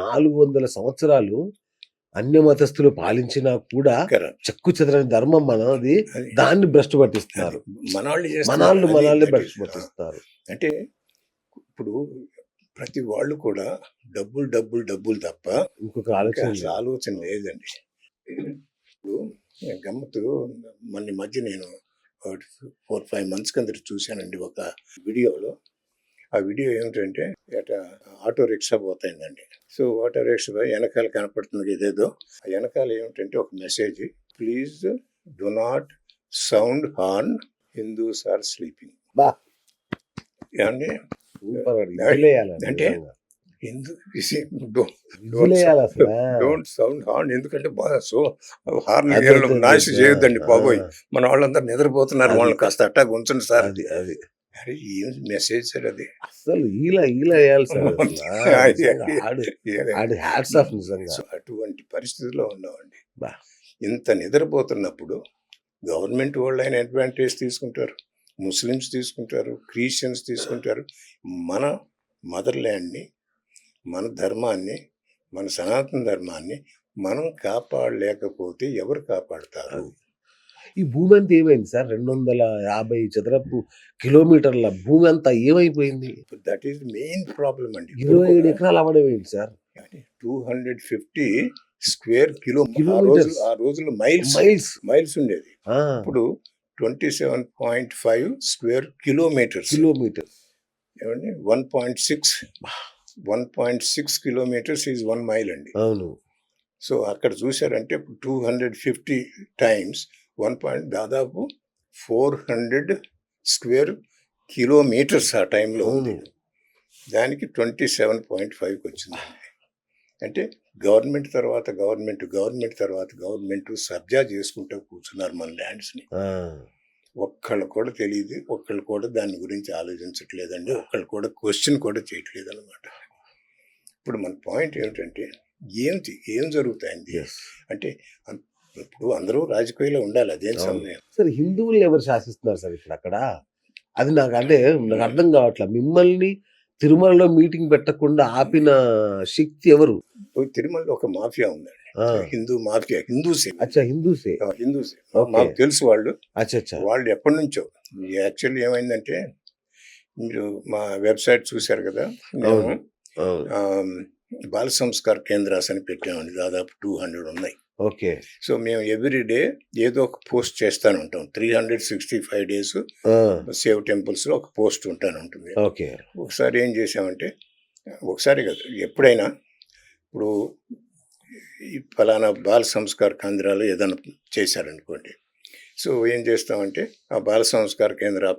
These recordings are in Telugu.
నాలుగు వందల సంవత్సరాలు అన్య మతస్థులు పాలించినా కూడా. చెక్కు చెదరని ధర్మం మనది దాన్ని భ్రష్టు పట్టిస్తున్నారు. మనాళ్ళు that భ్రష్టు పట్టిస్తారు అంటే ఇప్పుడు ప్రతి వాళ్ళు కూడా డబ్బులు డబ్బులు డబ్బులు తప్ప ఇంకొక ఆలోచన. ఆలోచన లేదండి ఇప్పుడు గమ్మత్తు మొన్న మధ్య నేను ఫోర్ ఫైవ్ మంత్స్ కింద చూశానండి ఒక వీడియోలో ఆ వీడియో ఏమిటంటే అట ఆటో రిక్షా పోతాయిందండి. సో ఆటో రిక్షా వెనకాల కనపడుతుంది ఇదేదో ఆ వెనకాల ఏమిటంటే ఒక message. Please do not sound horn Hindus are sleeping. బా. ఏమండి? అంటే- డోంట్ సౌండ్ హార్న్ ఎందుకంటే సో హార్న్ నాశ. చేయొద్దండి బాబోయ్. మన వాళ్ళందరూ నిద్రపోతున్నారు. వాళ్ళని కాస్త అట్టా ఉంచండి సార్. అది అది. అరే ఏం మెసేజ్ సార్ అది. అసలు ఈల ఈల వేయాలి సార్ ఆడు హ్యాట్స్ ఆఫ్ నిజంగా. అటువంటి పరిస్థితిలో ఉన్నామండి. బా. ఇంత నిద్రపోతున్నప్పుడు గవర్నమెంట్ వాళ్ళు అయిన అడ్వాంటేజ్ తీసుకుంటారు. ముస్లిమ్స్ తీసుకుంటారు క్రిస్టియన్స్ తీసుకుంటారు. మన మదర్ ల్యాండ్ని మన ధర్మాన్ని మన సనాతన ధర్మాన్ని మనం కాపాడలేకపోతే ఎవరు కాపాడతారు? ఈ భూమి అంతా ఏమైంది సార్? రెండు వందల యాభై చదరపు కిలోమీటర్ల భూమి అంతా ఏమైపోయింది? దట్ ఈస్ మెయిన్ ప్రాబ్లం అండి. ఇరవై ఏడు ఎకరాలు అవ్వడం ఏంటి sir? Two hundred fifty square kilo ఆ Kilometers. రోజులు ఆ రోజుల్లో మైల్స్ మైల్స్ మైల్స్ ఉండేది. ఇప్పుడు twenty seven point five square kilometres kilometre ఏమండి? One point six one point six kilometres is one mile అండి. అవును. సో అక్కడ చూసారంటే two hundred fifty times one point దాదాపు ఫోర్ హండ్రెడ్ స్క్వేర్ కిలోమీటర్స్ ఆ టైంలో ఉంది దానికి ట్వంటీ సెవెన్ పాయింట్ ఫైవ్కి వచ్చిందండి. అంటే గవర్నమెంట్ తర్వాత గవర్నమెంట్ గవర్నమెంట్ తర్వాత గవర్నమెంట్ సబ్జా చేసుకుంటూ కూర్చున్నారు మన ల్యాండ్స్ని. ఒక్కళ్ళు కూడా తెలియదు ఒక్కళ్ళు కూడా దాని గురించి ఆలోచించట్లేదండి ఒక్కళ్ళు కూడా క్వశ్చన్ కూడా చేయట్లేదు అనమాట ఇప్పుడు మన పాయింట్ ఏమిటంటే ఏంటి ఏం జరుగుతాయండి. అంటే ఇప్పుడు అందరూ రాజకీయాల్లో ఉండాలి అదేం. సమయం. సార్ హిందువుల్ని ఎవరు శాసిస్తున్నారు సార్ ఇప్పుడు అక్కడ? అది నాకు అంటే నాకు అర్థం కావట్లే. మిమ్మల్ని తిరుమలలో మీటింగ్ పెట్టకుండా ఆపిన శక్తి ఎవరు? తిరుమలలో ఒక మాఫియా ఉందండి. హిందూ మాఫియా హిందూసే అచ్చా హిందూసే హిందూసే. మాకు తెలుసు వాళ్ళు. అచ్చా అచ్చా. వాళ్ళు ఎప్పటి నుంచో యాక్చువల్లీ ఏమైందంటే మీరు మా వెబ్సైట్ చూశారు కదా? బాల సంస్కార్ కేంద్రాస్ అని పెట్టామండి. దాదాపు టూ హండ్రెడ్ ఉన్నాయి. ఓకే. సో మేము ఎవ్రీ డే ఏదో ఒక పోస్ట్ చేస్తాను ఉంటాం. Three hundred sixty five days save టెంపుల్స్లో ఒక పోస్ట్ ఉంటాను ఉంటుంది. ఓకే. ఒకసారి ఏం చేసామంటే ఒకసారి కాదు ఎప్పుడైనా ఇప్పుడు ఈ ఫలానా బాల సంస్కార కేంద్రాలు ఏదైనా చేశారనుకోండి. సో ఏం చేస్తామంటే ఆ బాల సంస్కార కేంద్ర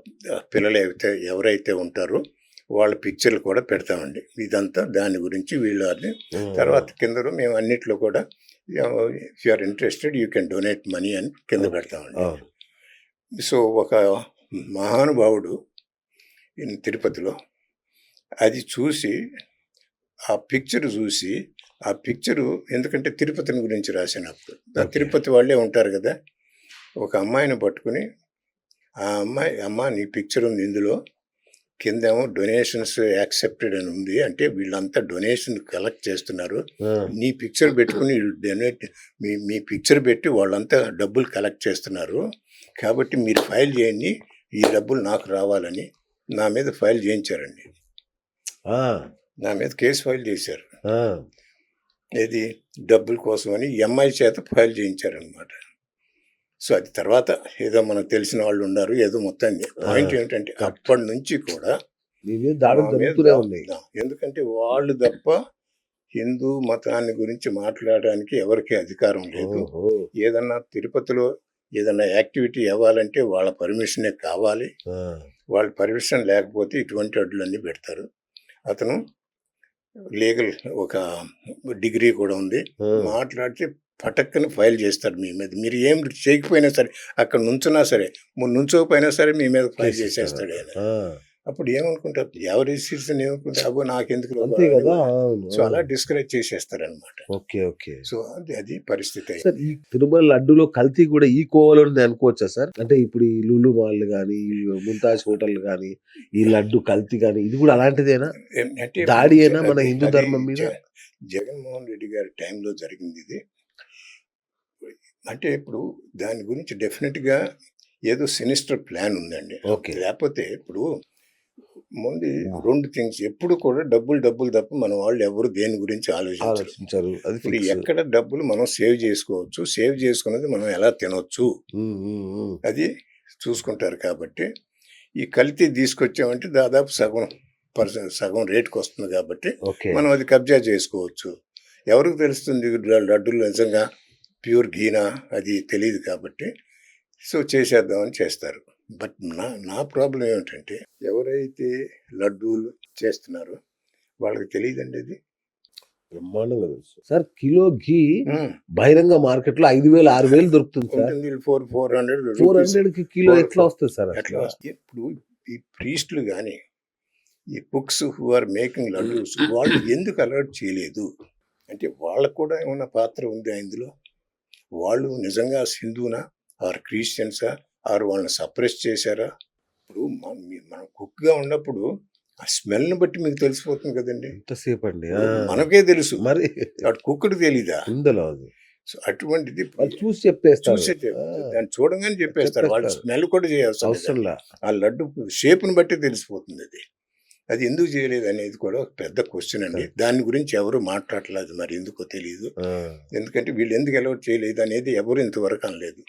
పిల్లలు అయితే ఎవరైతే ఉంటారో వాళ్ళ పిక్చర్లు కూడా పెడతామండి. ఇదంతా దాని గురించి వీళ్ళని తర్వాత కింద మేము అన్నిట్లో కూడా if you are interested you can donate money అని కింద పెడతామండి. సో ఒక మహానుభావుడు ఇన్ తిరుపతిలో అది చూసి ఆ పిక్చర్ చూసి ఆ పిక్చరు ఎందుకంటే తిరుపతిని గురించి రాసినప్పుడు. తిరుపతి వాళ్ళే ఉంటారు కదా ఒక అమ్మాయిని పట్టుకుని ఆ అమ్మాయి అమ్మ నీ పిక్చర్ ఉంది ఇందులో కిందేమో డొనేషన్స్ యాక్సెప్టెడ్ అని ఉంది. అంటే వీళ్ళంతా డొనేషన్ కలెక్ట్ చేస్తున్నారు. నీ పిక్చర్ పెట్టుకుని డొనేట్ మీ మీ పిక్చర్ పెట్టి వాళ్ళంతా డబ్బులు కలెక్ట్ చేస్తున్నారు. కాబట్టి మీరు ఫైల్ చేయండి. ఈ డబ్బులు నాకు రావాలని నా మీద ఫైల్ చేయించారండి. నా మీద కేసు ఫైల్ చేశారు. ఏది? డబ్బుల కోసం అని ఎంఐ చేత ఫైల్ చేయించారనమాట సో అది తర్వాత ఏదో మనకు తెలిసిన వాళ్ళు ఉన్నారు ఏదో మొత్తం పాయింట్ ఏమిటంటే అప్పటి నుంచి కూడా ఎందుకంటే వాళ్ళు తప్ప హిందూ మతాన్ని గురించి మాట్లాడడానికి ఎవరికి అధికారం లేదు. ఏదన్నా తిరుపతిలో ఏదన్నా యాక్టివిటీ ఇవ్వాలంటే వాళ్ళ పర్మిషనే కావాలి. వాళ్ళ పర్మిషన్ లేకపోతే ఇటువంటి అడ్డులన్నీ పెడతారు. అతను లీగల్ ఒక డిగ్రీ కూడా ఉంది. మాట్లాడితే పటక్కని ఫైల్ చేస్తారు మీ మీద. మీరు ఏం చేయకపోయినా సరే అక్కడ నుంచున్నా సరే ముందు నుంచోకపోయినా సరే మీ మీద ఫైల్ చేసేస్తాడు ఆయన. అప్పుడు ఏమనుకుంటారు? ఎవరి సిటిజన్ ఏమనుకుంటారు? అబ్బో నాకెందుకు కదా. సో అలా. డిస్కరేజ్ చేసేస్తారనమాట ఓకే ఓకే. సో అది అది పరిస్థితి సార్ ఈ తిరుమల లడ్డులో కల్తీ కూడా ఈ కోవలోనే అనుకోవచ్చా సార్? అంటే ఇప్పుడు ఈ లులు మాల్ కానీ ముంతాజ్ హోటల్ కానీ ఈ లడ్డు కల్తీ కానీ ఇది కూడా అలాంటిదేనా? దాడి అయినా మన హిందూ ధర్మం మీద? జగన్మోహన్ రెడ్డి గారి టైంలో జరిగింది ఇది. అంటే ఇప్పుడు దాని గురించి డెఫినెట్గా ఏదో సినిస్టర్ ప్లాన్ ఉందండి. ఓకే. లేకపోతే ఇప్పుడు ముందు రెండు థింగ్స్ ఎప్పుడు కూడా డబ్బులు డబ్బులు తప్ప మన వాళ్ళు ఎవరు దేని గురించి ఆలోచించరు. ఇప్పుడు. ఎక్కడ డబ్బులు మనం సేవ్ చేసుకోవచ్చు సేవ్ చేసుకున్నది మనం ఎలా తినొచ్చు. అది చూసుకుంటారు కాబట్టి ఈ కల్తీ తీసుకొచ్చామంటే దాదాపు సగం పర్సెంట్ సగం రేటుకి వస్తుంది కాబట్టి మనం అది కబ్జా చేసుకోవచ్చు. ఎవరికి తెలుస్తుంది? లడ్డూలు నిజంగా ప్యూర్ గీనా అది తెలియదు కాబట్టి సో చేసేద్దామని చేస్తారు. బట్ నా నా ప్రాబ్లం ఏమిటంటే ఎవరైతే లడ్డూలు చేస్తున్నారో వాళ్ళకి తెలియదండి అది. బ్రహ్మాండంగా తెలుసు. సార్ కిలో ఘీ బహిరంగ మార్కెట్లో ఐదు వేలు ఆరు వేలు దొరుకుతుంది sir. Four four hundred four హండ్రెడ్కి కిలో ఎట్లా వస్తుంది సార్ అట్లా ఇప్పుడు ఈ ప్రీస్టులు కానీ ఈ books who are making laddoos వాళ్ళు ఎందుకు అలర్ట్ చేయలేదు? అంటే వాళ్ళకు కూడా ఏమైనా పాత్ర ఉంది ఇందులో? వాళ్ళు నిజంగా సింధునా? ఆర్ క్రిస్టియన్సా? ఆర్ వాళ్ళని సప్రెస్ చేశారా? ఇప్పుడు మన- కుక్గా ఉన్నప్పుడు ఆ స్మెల్ని బట్టి మీకు తెలిసిపోతుంది కదండి. ఎంతసేపు అండి. మనకే తెలుసు. మరి అటు కుక్కుడు తెలీదా? అది. సో అటువంటిది చూసి చెప్పేస్తారు. చూసే దాన్ని చూడగానే చెప్పేస్తారు. వాళ్ళు. స్మెల్ కూడా చేయాల్సిన అవసరంలా. ఆ లడ్డు షేప్ని బట్టి తెలిసిపోతుంది అది. అది ఎందుకు చేయలేదు అనేది కూడా ఒక పెద్ద క్వశ్చన్ అండి. దాని గురించి ఎవరు మాట్లాడలేదు మరి ఎందుకో తెలియదు ఎందుకంటే వీళ్ళు ఎందుకు అలౌట్ చేయలేదు అనేది ఎవరు ఇంతవరకు అనలేదు.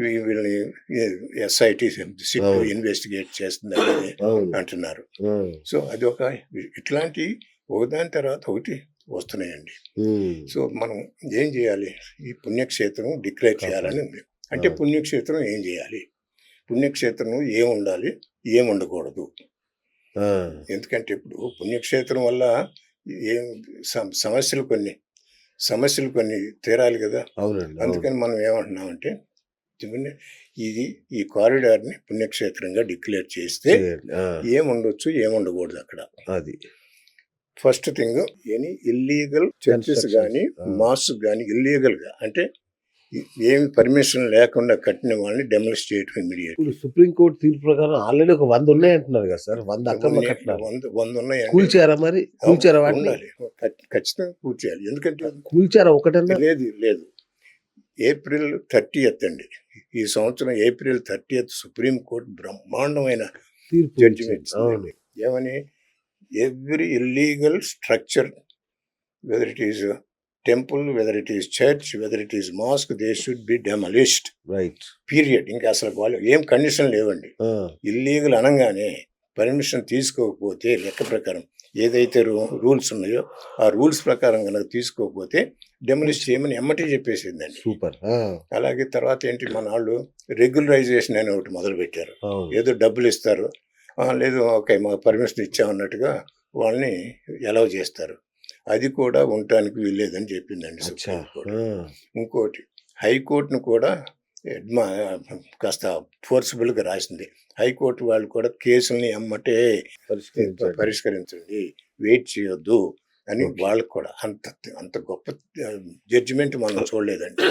వీళ్ళని ఎస్ఐటి. ఇన్వెస్టిగేట్ చేస్తుంది అంటున్నారు. సో అది ఒక ఇట్లాంటి ఒకదాని తర్వాత ఒకటి వస్తున్నాయండి. సో మనం ఏం చేయాలి? ఈ పుణ్యక్షేత్రం డిక్లేర్ చేయాలని ఉంది. అంటే. పుణ్యక్షేత్రం ఏం చేయాలి? పుణ్యక్షేత్రం ఏం ఉండాలి ఏం ఉండకూడదు ఎందుకంటే ఇప్పుడు పుణ్యక్షేత్రం వల్ల ఏం సమ- సమస్యలు కొన్ని సమస్యలు కొన్ని తీరాలి కదా అవునండి అవును. అందుకని మనం ఏమంటున్నామంటే ఇది ఈ కారిడార్ని పుణ్యక్షేత్రంగా డిక్లేర్ చేస్తే చేయండి. ఆ, ఏం ఉండొచ్చు ఏం ఉండకూడదు అక్కడ అది first thing any illegal churches. కానీ. మాస్ కానీ ఇల్లీగల్గా అంటే ఏమి పర్మిషన్ లేకుండా కట్టిన వాళ్ళని డెమలిష్ చేయటం ఇమీడియట్ ఇప్పుడు సుప్రీంకోర్టు తీర్పు ప్రకారం ఆల్రెడీ ఒక వంద ఉన్నాయి అంటున్నారు కదా సార్? వంద అక్రమ కట్టినారు వంద వంద ఉన్నాయండి కూల్చారా మరి? కూల్చారా వాటిని? ఖచ్చితంగా కూర్చేయాలి ఎందుకంటే కూల్చారా ఒకటన్నా? లేదు లేదు. ఏప్రిల్ థర్టీ అండి. ఈ సంవత్సరం ఏప్రిల్ థర్టీ సుప్రీం కోర్టు బ్రహ్మాండమైన తీర్పు జడ్జిమెంట్ ఏమని? Every illegal structure whether it is temple whether it is church whether it is mosque they should be demolished right period ఇంకా అసలు వాళ్ళు ఏం కండిషన్ లేవండి. ఇల్లీగల్ అనగానే పర్మిషన్ తీసుకోకపోతే లెక్క ప్రకారం ఏదైతే రూల్స్ ఉన్నాయో ఆ రూల్స్ ప్రకారం కనుక తీసుకోకపోతే డెమలిష్ చేయమని ఎమ్మటే చెప్పేసిందండి. సూపర్ అలాగే తర్వాత ఏంటి మన వాళ్ళు రెగ్యులరైజేషన్ అని ఒకటి మొదలు పెట్టారు ఏదో డబ్బులు ఇస్తారు. "ఆ, లేదు ఓకే మాకు పర్మిషన్ ఇచ్చామన్నట్టుగా వాళ్ళని ఎలవ్ చేస్తారు. అది కూడా ఉండటానికి వీల్లేదని చెప్పిందండి ఇంకోటి హైకోర్టును కూడా కాస్త ఫోర్సిబుల్గా రాసింది. హైకోర్టు వాళ్ళు కూడా కేసుల్ని ఎమ్మటే పరిష్కరించండి. వెయిట్ చేయొద్దు అని. వాళ్ళకు కూడా అంత అంత గొప్ప జడ్జిమెంట్ మనం చూడలేదండి.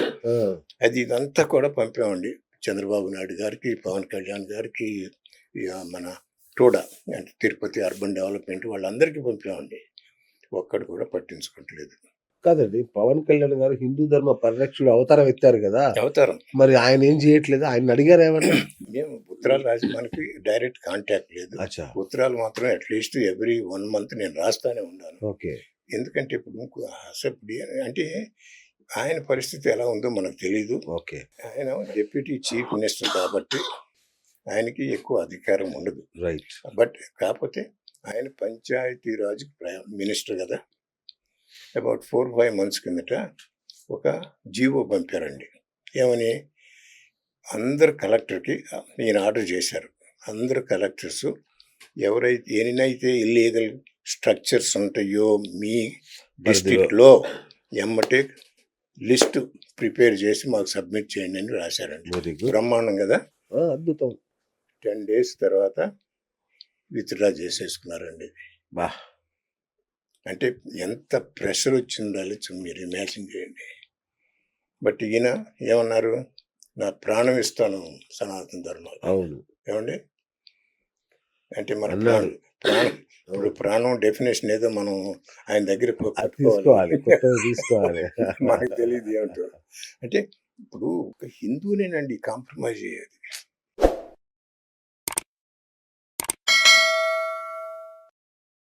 అది ఇదంతా కూడా పంపామండి. చంద్రబాబు నాయుడు గారికి పవన్ కళ్యాణ్ గారికి ఇక మన టోడా అంటే తిరుపతి అర్బన్ డెవలప్మెంట్ వాళ్ళందరికీ పంపామండి. ఒక్కడు కూడా పట్టించుకోవట్లేదు. కాదండి పవన్ కళ్యాణ్ గారు హిందూ ధర్మ పరిరక్షకుడు అవతారం ఎత్తారు కదా. అవతారం. మరి ఆయన ఏం చేయట్లేదు? ఆయన అడిగారు ఏమన్నా? మేము ఉత్తరాలు రాసి మనకి డైరెక్ట్ కాంటాక్ట్ లేదు. ఉత్తరాలు మాత్రం అట్లీస్ట్ ఎవ్రీ వన్ మంత్ నేను రాస్తానే ఉన్నాను. ఓకే. ఎందుకంటే ఇప్పుడు ఇప్పుడు ఏ- అంటే ఆయన పరిస్థితి ఎలా ఉందో మనకు తెలియదు ఓకే. ఆయన డిప్యూటీ చీఫ్ మినిస్టర్ కాబట్టి ఆయనకి ఎక్కువ అధికారం ఉండదు. రైట్ బట్ కాకపోతే ఆయన పంచాయతీరాజ్ ప్ర- మినిస్టర్ కదా. అబౌట్ ఫోర్ ఫైవ్ మంత్స్ కిందట ఒక జీవో పంపారండి. ఏమని? అందరు కలెక్టర్కి ఈయన ఆర్డర్ చేశారు. అందరు కలెక్టర్స్ ఎవరైతే ఎన్నైతే ఇల్లీగల్ స్ట్రక్చర్స్ ఉంటాయో మీ డిస్ట్రిక్ట్లో ఎమ్మటే లిస్ట్ ప్రిపేర్ చేసి మాకు సబ్మిట్ చేయండి అని రాశారండి. బ్రహ్మాండం కదా. అద్భుతం. టెన్ డేస్ తర్వాత విత్డ్రా చేసేసుకున్నారండి. బా. అంటే ఎంత ప్రెషర్ వచ్చిండాలి చూ- మీరు ఇమాజిన్ చేయండి. బట్ ఈయన ఏమన్నారు? నా ప్రాణం ఇస్తాను సనాతన ధర్మాలు. అవును. ఏమండి? అంటే మన. ప్రాణం ప్రాణం ఇప్పుడు ప్రాణం డెఫినేషన్ ఏదో మనం ఆయన దగ్గర తీసుకోవాలి తీసుకోవాలి. మనకు తెలియదు ఏమిటో. అంటే ఇప్పుడు ఒక హిందూనేనండి కాంప్రమైజ్ అయ్యేది.